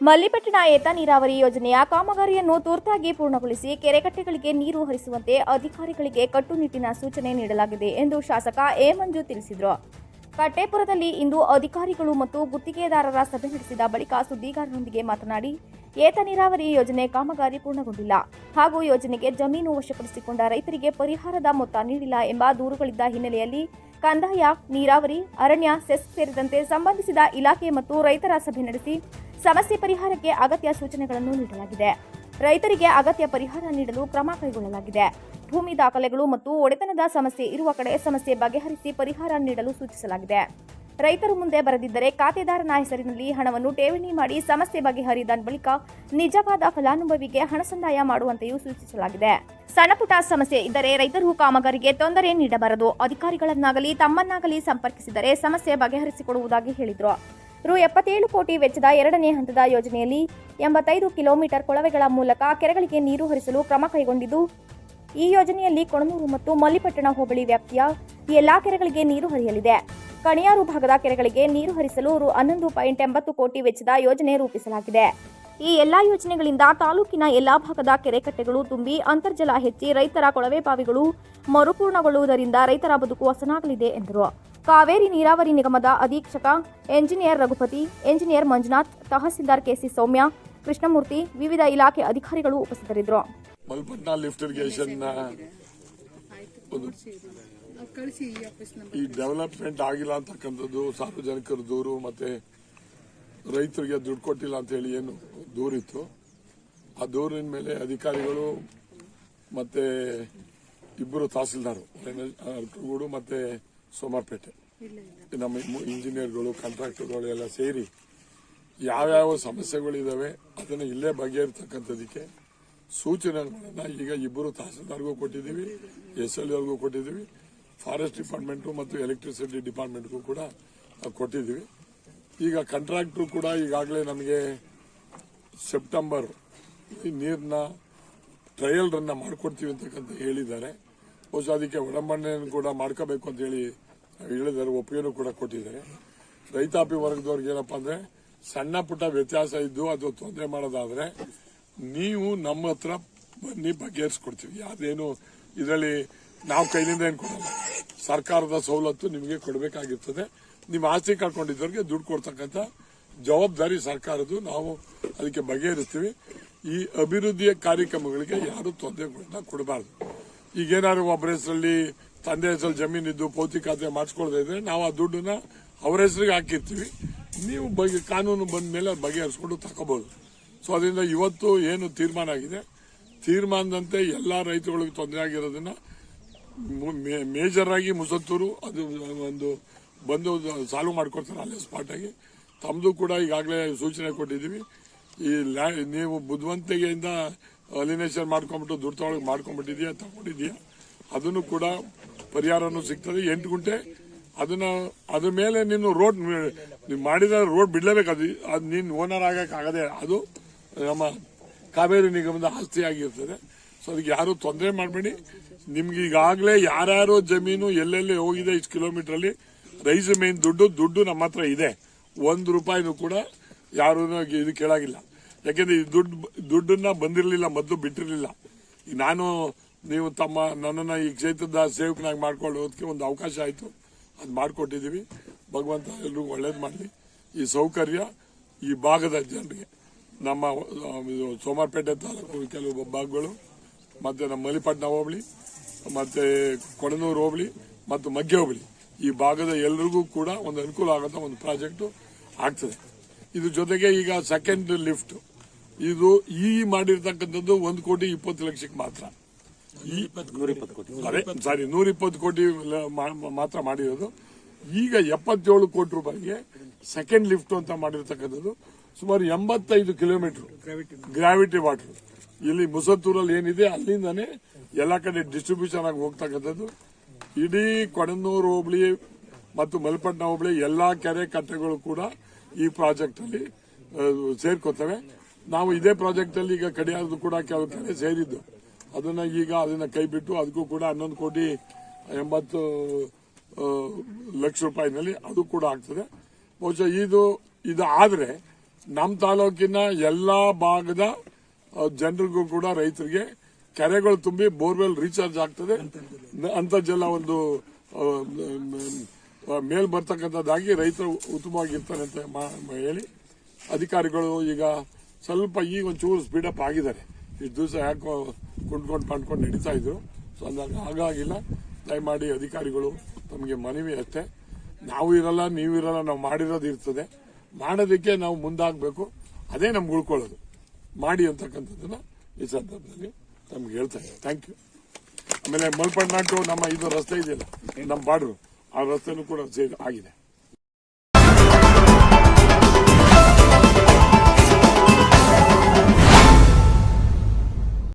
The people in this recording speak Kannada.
ಮಲ್ಲಿಪಟ್ಟಣ ಏತ ನೀರಾವರಿ ಯೋಜನೆಯ ಕಾಮಗಾರಿಯನ್ನು ತುರ್ತಾಗಿ ಪೂರ್ಣಗೊಳಿಸಿ ಕೆರೆಕಟ್ಟೆಗಳಿಗೆ ನೀರು ಹರಿಸುವಂತೆ ಅಧಿಕಾರಿಗಳಿಗೆ ಕಟ್ಟುನಿಟ್ಟಿನ ಸೂಚನೆ ನೀಡಲಾಗಿದೆ ಎಂದು ಶಾಸಕ ಎ ಮಂಜು ತಿಳಿಸಿದರು. ಕಟ್ಟೆಪುರದಲ್ಲಿ ಇಂದು ಅಧಿಕಾರಿಗಳು ಮತ್ತು ಗುತ್ತಿಗೆದಾರರ ಸಭೆ ನಡೆಸಿದ ಬಳಿಕ ಸುದ್ದಿಗಾರರೊಂದಿಗೆ ಮಾತನಾಡಿ, ಏತ ನೀರಾವರಿ ಯೋಜನೆ ಕಾಮಗಾರಿ ಪೂರ್ಣಗೊಂಡಿಲ್ಲ. ಹಾಗೂ ಯೋಜನೆಗೆ ಜಮೀನು ವಶಪಡಿಸಿಕೊಂಡ ರೈತರಿಗೆ ಪರಿಹಾರದ ಮೊತ್ತ ನೀಡಿಲ್ಲ ಎಂಬ ದೂರುಗಳಿದ್ದ ಹಿನ್ನೆಲೆಯಲ್ಲಿ ಕಂದಾಯ, ನೀರಾವರಿ, ಅರಣ್ಯ ಸೆಸ್ ಸೇರಿದಂತೆ ಸಂಬಂಧಿಸಿದ ಇಲಾಖೆ ಮತ್ತು ರೈತರ ಸಭೆ ನಡೆಸಿ ಸಮಸ್ಯೆ ಪರಿಹಾರಕ್ಕೆ ಅಗತ್ಯ ಸೂಚನೆಗಳನ್ನು ನೀಡಲಾಗಿದೆ. ರೈತರಿಗೆ ಅಗತ್ಯ ಪರಿಹಾರ ನೀಡಲು ಕ್ರಮ ಕೈಗೊಳ್ಳಲಾಗಿದೆ. ಭೂಮಿ ದಾಖಲೆಗಳು ಮತ್ತು ಒಡೆತನದ ಸಮಸ್ಯೆ ಇರುವ ಕಡೆ ಸಮಸ್ಯೆ ಬಗೆಹರಿಸಿ ಪರಿಹಾರ ನೀಡಲು ಸೂಚಿಸಲಾಗಿದೆ. ರೈತರು ಮುಂದೆ ಬರದಿದ್ದರೆ ಖಾತೆದಾರನ ಹೆಸರಿನಲ್ಲಿ ಹಣವನ್ನು ಠೇವಣಿ ಮಾಡಿ ಸಮಸ್ಯೆ ಬಗೆಹರಿದ ಬಳಿಕ ನಿಜವಾದ ಫಲಾನುಭವಿಗೆ ಹಣ ಸಂದಾಯ ಮಾಡುವಂತೆಯೂ ಸೂಚಿಸಲಾಗಿದೆ. ಸಣ್ಣಪುಟ ಸಮಸ್ಯೆ ಇದ್ದರೆ ರೈತರು ಕಾಮಗಾರಿಗೆ ತೊಂದರೆ ನೀಡಬಾರದು. ಅಧಿಕಾರಿಗಳನ್ನಾಗಲಿ ತಮ್ಮನ್ನಾಗಲಿ ಸಂಪರ್ಕಿಸಿದರೆ ಸಮಸ್ಯೆ ಬಗೆಹರಿಸಿಕೊಡುವುದಾಗಿ ಹೇಳಿದರು. ರು ಎಪ್ಪತ್ತೇಳು ಕೋಟಿ ವೆಚ್ಚದ ಎರಡನೇ ಹಂತದ ಯೋಜನೆಯಲ್ಲಿ ಎಂಬತ್ತೈದು ಕಿಲೋಮೀಟರ್ ಕೊಳವೆಗಳ ಮೂಲಕ ಕೆರೆಗಳಿಗೆ ನೀರು ಹರಿಸಲು ಕ್ರಮ ಕೈಗೊಂಡಿದ್ದು, ಈ ಯೋಜನೆಯಲ್ಲಿ ಕೊಣನೂರು ಮತ್ತು ಮಲ್ಲಿಪಟ್ಟಣ ಹೋಬಳಿ ವ್ಯಾಪ್ತಿಯ ಎಲ್ಲಾ ಕೆರೆಗಳಿಗೆ ನೀರು ಹರಿಯಲಿದೆ. ಕಣಿಯಾರು ಭಾಗದ ಕೆರೆಗಳಿಗೆ ನೀರು ಹರಿಸಲು ರು ಹನ್ನೊಂದು ಪಾಯಿಂಟ್ ಎಂಬತ್ತು ಕೋಟಿ ವೆಚ್ಚದ ಯೋಜನೆ ರೂಪಿಸಲಾಗಿದೆ. ಈ ಎಲ್ಲಾ ಯೋಜನೆಗಳಿಂದ ತಾಲೂಕಿನ ಎಲ್ಲಾ ಭಾಗದ ಕೆರೆಕಟ್ಟೆಗಳು ತುಂಬಿ ಅಂತರ್ಜಲ ಹೆಚ್ಚಿ ರೈತರ ಕೊಳವೆ ಬಾವಿಗಳು ಮರುಪೂರ್ಣಗೊಳ್ಳುವುದರಿಂದ ರೈತರ ಬದುಕು ಹಸನಾಗಲಿದೆ ಎಂದರು. ಕಾವೇರಿ ನೀರಾವರಿ ನಿಗಮದ ಅಧೀಕ್ಷಕ engineer Raghupati engineer Manjunath tahsildar KC Soumya Krishnamurthy ವಿವಿಧ ಇಲಾಖೆ ಅಧಿಕಾರಿಗಳು ಉಪಸ್ಥಿತರಿದ್ದರು. ಈ ಆಫೀಸ್ ನಂಬರ್ ಈ ಡೆವಲಪ್ಮೆಂಟ್ ಆಗಿಲ್ಲ ಅಂತಕ್ಕಂಥದ್ದು ಸಾರ್ವಜನಿಕರ ದೂರು ಮತ್ತೆ ರೈತರಿಗೆ ದುಡ್ಡು ಕೊಟ್ಟಿಲ್ಲ ಅಂತ ಹೇಳಿ ಏನು ದೂರಿತ್ತು. ಆ ದೂರಿನ ಮೇಲೆ ಅಧಿಕಾರಿಗಳು ಮತ್ತೆ ಇಬ್ಬರು ತಹಸೀಲ್ದಾರ್ ಮತ್ತೆ ಸೋಮರ್ಪೇಟೆ. ನಮ್ಮ ಇಂಜಿನಿಯರ್ಗಳು ಕಾಂಟ್ರಾಕ್ಟರ್ಗಳು ಎಲ್ಲ ಸೇರಿ ಯಾವ್ಯಾವ ಸಮಸ್ಯೆಗಳಿದಾವೆ ಅದನ್ನ ಇಲ್ಲೇ ಬಗೆಹರಿತಕ್ಕಂಥದಕ್ಕೆ ಸೂಚನೆಗಳನ್ನ ಈಗ ಇಬ್ಬರು ತಹಸೀಲ್ದಾರ್ಗೂ ಕೊಟ್ಟಿದ್ದೀವಿ ಎಸ್ ಎಲ್ ಅವ್ರಿಗೂ ಕೊಟ್ಟಿದ್ದೀವಿ ಫಾರೆಸ್ಟ್ ಡಿಪಾರ್ಟ್ಮೆಂಟ್ ಮತ್ತು ಎಲೆಕ್ಟ್ರಿಸಿಟಿ ಡಿಪಾರ್ಟ್ಮೆಂಟ್ಗೂ ಕೂಡ ಕೊಟ್ಟಿದ್ದೀವಿ. ಈಗ ಕಾಂಟ್ರಾಕ್ಟ್ರು ಕೂಡ ಈಗಾಗಲೇ ನಮಗೆ ಸೆಪ್ಟೆಂಬರ್ ಈ ನೀರನ್ನ ಟ್ರಯಲ್ ರನ್ನ ಮಾಡಿಕೊಡ್ತೀವಿ ಅಂತಕ್ಕಂಥ ಹೇಳಿದ್ದಾರೆ. ಬಹುಶಃ ಅದಕ್ಕೆ ವಿಡಂಬಣೆಯನ್ನು ಕೂಡ ಮಾಡ್ಕೋಬೇಕು ಅಂತ ಹೇಳಿ ಹೇಳಿದ್ದಾರೆ, ಒಪ್ಪಿಗೆನೂ ಕೂಡ ಕೊಟ್ಟಿದ್ದಾರೆ. ರೈತಾಪಿ ವರ್ಗದವ್ರಿಗೆ ಏನಪ್ಪಾ ಅಂದ್ರೆ, ಸಣ್ಣ ಪುಟ್ಟ ವ್ಯತ್ಯಾಸ ಇದ್ದು ಅದು ತೊಂದರೆ ಮಾಡೋದಾದ್ರೆ, ನೀವು ನಮ್ಮ ಹತ್ರ ಬನ್ನಿ, ಬಗೆಹರಿಸ್ಕೊಡ್ತೀವಿ. ಯಾವ್ದೇನು ಇದರಲ್ಲಿ ನಾವು ಕೈಲಿಂದ ಏನು ಕೊಡಲ್ಲ. ಸರ್ಕಾರದ ಸವಲತ್ತು ನಿಮಗೆ ಕೊಡಬೇಕಾಗಿರ್ತದೆ. ನಿಮ್ಮ ಆಸ್ತಿ ಕಳ್ಕೊಂಡಿದ್ದವ್ರಿಗೆ ದುಡ್ಡು ಕೊಡ್ತಕ್ಕಂಥ ಜವಾಬ್ದಾರಿ ಸರ್ಕಾರದ್ದು. ನಾವು ಅದಕ್ಕೆ ಬಗೆಹರಿಸ್ತೀವಿ. ಈ ಅಭಿವೃದ್ಧಿಯ ಕಾರ್ಯಕ್ರಮಗಳಿಗೆ ಯಾರು ತೊಂದರೆಗಳನ್ನ ಕೊಡಬಾರ್ದು. ಈಗೇನಾದ್ರು ಒಬ್ಬರ ಹೆಸರಲ್ಲಿ ತಂದೆ ಹೆಸರಲ್ಲಿ ಜಮೀನಿದ್ದು ಪೌತಿ ಖಾತೆ ಮಾಡಿಸ್ಕೊಳ್ತಾ ಇದ್ರೆ ನಾವು ಆ ದುಡ್ಡನ್ನ ಅವರ ಹೆಸರಿಗೆ ಹಾಕಿರ್ತೀವಿ. ನೀವು ಬಗೆ, ಕಾನೂನು ಬಂದ ಮೇಲೆ ಅದು ಬಗೆಹರಿಸ್ಕೊಂಡು ತಗೋಬಹುದು ಸೊ ಅದರಿಂದ ಇವತ್ತು ಏನು ತೀರ್ಮಾನ ಆಗಿದೆ? ತೀರ್ಮಾನದಂತೆ ಎಲ್ಲ ರೈತರುಗಳಿಗೆ ತೊಂದರೆ ಆಗಿರೋದನ್ನ ಮೇಜರ್ ಆಗಿ ಮುಸತ್ತೂರು ಅದು ಒಂದು ಬಂದು ಸಾಲ್ವ್ ಮಾಡ್ಕೊಡ್ತಾರೆ ಅಲ್ಲೇ ಆಗಿ. ತಮ್ಮದು ಕೂಡ ಈಗಾಗಲೇ ಸೂಚನೆ ಕೊಟ್ಟಿದ್ದೀವಿ. ಈ ಲ್ಯಾ, ನೀವು ಬುದ್ಧಿವಂತಿಕೆಯಿಂದ ಅಲಿನೇಷನ್ ಮಾಡ್ಕೊಂಡ್ಬಿಟ್ಟು ದುಡ್ಡು ಮಾಡ್ಕೊಂಡ್ಬಿಟ್ಟಿದ್ಯಾ, ತಗೊಂಡಿದ್ಯಾ, ಅದನ್ನು ಕೂಡ ಪರಿಹಾರನೂ ಸಿಗ್ತದೆ. ಎಂಟು ಗುಂಟೆ, ಅದನ್ನ, ಅದ್ರ ಮೇಲೆ ನೀನು ರೋಡ್ ನೀವು ಮಾಡಿದ ರೋಡ್ ಬಿಡ್ಲೇಬೇಕು. ಅದು ಅದು ನೀನು ಓನರ್ ಆಗಕ್ಕೆ ಆಗದೆ, ಅದು ನಮ್ಮ ಕಾವೇರಿ ನಿಗಮದ ಆಸ್ತಿ ಆಗಿರ್ತದೆ ಸೊ ಅದಕ್ಕೆ ಯಾರು ತೊಂದರೆ ಮಾಡಬೇಡಿ. ನಿಮ್ಗೆ ಈಗಾಗಲೇ ಯಾರ್ಯಾರು ಜಮೀನು ಎಲ್ಲೆಲ್ಲಿ ಹೋಗಿದೆ ಇಷ್ಟು ಕಿಲೋಮೀಟರ್ ಅಲ್ಲಿ ರೈಸ್ ಮೇನ್ ದುಡ್ಡು ದುಡ್ಡು ನಮ್ಮ ಹತ್ರ ಇದೆ. ಒಂದು ರೂಪಾಯಿನೂ ಕೂಡ ಯಾರು ಇದು ಕೇಳಾಗಿಲ್ಲ. ಯಾಕೆಂದ್ರೆ ಈ ದುಡ್ಡು ದುಡ್ಡನ್ನ ಬಂದಿರಲಿಲ್ಲ, ಮೊದಲು ಬಿಟ್ಟಿರಲಿಲ್ಲ. ನಾನು, ನೀವು ತಮ್ಮ, ನನ್ನನ್ನ ಈ ಕ್ಷೇತ್ರದ ಸೇವಕನಾಗಿ ಮಾಡ್ಕೊಳ್ಳೋದಕ್ಕೆ ಒಂದು ಅವಕಾಶ ಆಯಿತು. ಅದು ಮಾಡಿಕೊಟ್ಟಿದ್ದೀವಿ ಭಗವಂತ ಎಲ್ರಿಗೂ ಒಳ್ಳೇದು ಮಾಡಲಿ. ಈ ಸೌಕರ್ಯ ಈ ಭಾಗದ ಜನರಿಗೆ. ನಮ್ಮ ಸೋಮಾರಪೇಟೆ ತಾಲೂಕು ಕೆಲವು ಭಾಗಗಳು, ಮತ್ತೆ ನಮ್ಮ ಮಲಿಪಟ್ಟಣ ಹೋಬಳಿ, ಮತ್ತೆ ಕೊಡನೂರು ಹೋಬಳಿ, ಮತ್ತು ಮಗ್ಗೆ ಹೋಬಳಿ. ಈ ಭಾಗದ ಎಲ್ರಿಗೂ ಕೂಡ ಒಂದು ಅನುಕೂಲ ಆಗಂತ ಒಂದು ಪ್ರಾಜೆಕ್ಟು ಆಗ್ತದೆ. ಇದ್ರ ಜೊತೆಗೆ ಈಗ ಸೆಕೆಂಡ್ ಲಿಫ್ಟ್ ಇದು ಈ ಮಾಡಿರ್ತಕ್ಕಂಥದ್ದು ಒಂದು ಕೋಟಿ ಇಪ್ಪತ್ತು ಲಕ್ಷಕ್ಕೆ ಮಾತ್ರ. ಸಾರಿ ನೂರ ಇಪ್ಪತ್ತು ಕೋಟಿ ಮಾತ್ರ ಮಾಡಿರೋದು. ಈಗ ಎಪ್ಪತ್ತೇಳು ಕೋಟಿ ರೂಪಾಯಿಗೆ ಸೆಕೆಂಡ್ ಲಿಫ್ಟ್ ಅಂತ ಮಾಡಿರ್ತಕ್ಕಂಥದ್ದು. ಸುಮಾರು ಎಂಬತ್ತೈದು ಕಿಲೋಮೀಟರ್ ಗ್ರಾವಿಟಿ ವಾಟರ್ ಇಲ್ಲಿ ಮುಸತ್ತೂರಲ್ಲಿ ಏನಿದೆ ಅಲ್ಲಿಂದಾನೆ ಎಲ್ಲ ಕಡೆ ಡಿಸ್ಟ್ರಿಬ್ಯೂಷನ್ ಆಗಿ ಹೋಗ್ತಕ್ಕಂಥದ್ದು. ಇಡೀ ಕೊಡನೂರು ಹೋಬಳಿ ಮತ್ತು ಮಲ್ಪಟ್ನ ಹೋಬಳಿ ಎಲ್ಲಾ ಕೆರೆ ಕಟ್ಟೆಗಳು ಕೂಡ ಈ ಪ್ರಾಜೆಕ್ಟ್ ಅಲ್ಲಿ ಸೇರ್ಕೋತವೆ. ನಾವು ಇದೇ ಪ್ರಾಜೆಕ್ಟ್ ಅಲ್ಲಿ ಈಗ ಕಡಿಯಾರದು ಕೂಡ ಕೆಲವು ಕೆರೆ ಸೇರಿದ್ದು. ಅದನ್ನ ಈಗ ಅದನ್ನ ಕೈ ಬಿಟ್ಟು ಅದಕ್ಕೂ ಕೂಡ ಹನ್ನೊಂದು ಕೋಟಿ ಎಂಬತ್ತು ಲಕ್ಷ ರೂಪಾಯಿನಲ್ಲಿ ಅದು ಕೂಡ ಆಗ್ತದೆ. ಬಹುಶಃ ಇದು ಇದು ಆದ್ರೆ ನಮ್ಮ ತಾಲೂಕಿನ ಎಲ್ಲಾ ಭಾಗದ ಜನರಿಗೂ ಕೂಡ ರೈತರಿಗೆ ಕೆರೆಗಳು ತುಂಬಿ ಬೋರ್ವೆಲ್ ರೀಚಾರ್ಜ್ ಆಗ್ತದೆ. ಅಂತರ್ಜಲ ಒಂದು ಮೇಲ್ ಬರ್ತಕ್ಕಂಥದ್ದಾಗಿ ರೈತರು ಉತ್ತಮವಾಗಿರ್ತಾರೆ ಅಂತ ಹೇಳಿ. ಅಧಿಕಾರಿಗಳು ಈಗ ಸ್ವಲ್ಪ ಈಗ ಒಂಚೂರು ಸ್ಪೀಡಪ್ ಆಗಿದ್ದಾರೆ. ಇಷ್ಟು ದಿವಸ ಯಾಕೋ ಕುಂಡ್ಕೊಂಡು ಪಂಡ್ಕೊಂಡು ನಡೀತಾ ಇದ್ರು. ಸೊ ಅಂದಾಗ ಹಾಗಾಗಿಲ್ಲ. ದಯಮಾಡಿ ಅಧಿಕಾರಿಗಳು ತಮಗೆ ಮನವಿ ಅಷ್ಟೇ. ನಾವು ಇರಲ್ಲ, ನೀವು ಇರಲ್ಲ, ನಾವು ಮಾಡಿರೋದು ಇರ್ತದೆ. ಮಾಡೋದಕ್ಕೆ ನಾವು ಮುಂದಾಗಬೇಕು. ಅದೇ ನಮ್ಗೆ ಉಳ್ಕೊಳ್ಳೋದು. ಮಾಡಿ ಅಂತಕ್ಕಂಥದ್ದನ್ನ ಈ ಸಂದರ್ಭದಲ್ಲಿ ನಮ್ಗೆ ಹೇಳ್ತಾ ಇದ್ದಾರೆ ಥ್ಯಾಂಕ್ ಯು ಆಮೇಲೆ ಮಲ್ಪಣ್ಣಾಟು ನಮ್ಮ ಇದು ರಸ್ತೆ ಇದೆಯಲ್ಲ, ನಮ್ಮ ಬಾಡ್ರು ಆ ರಸ್ತೆನೂ ಕೂಡ ಸೇರಿ ಆಗಿದೆ.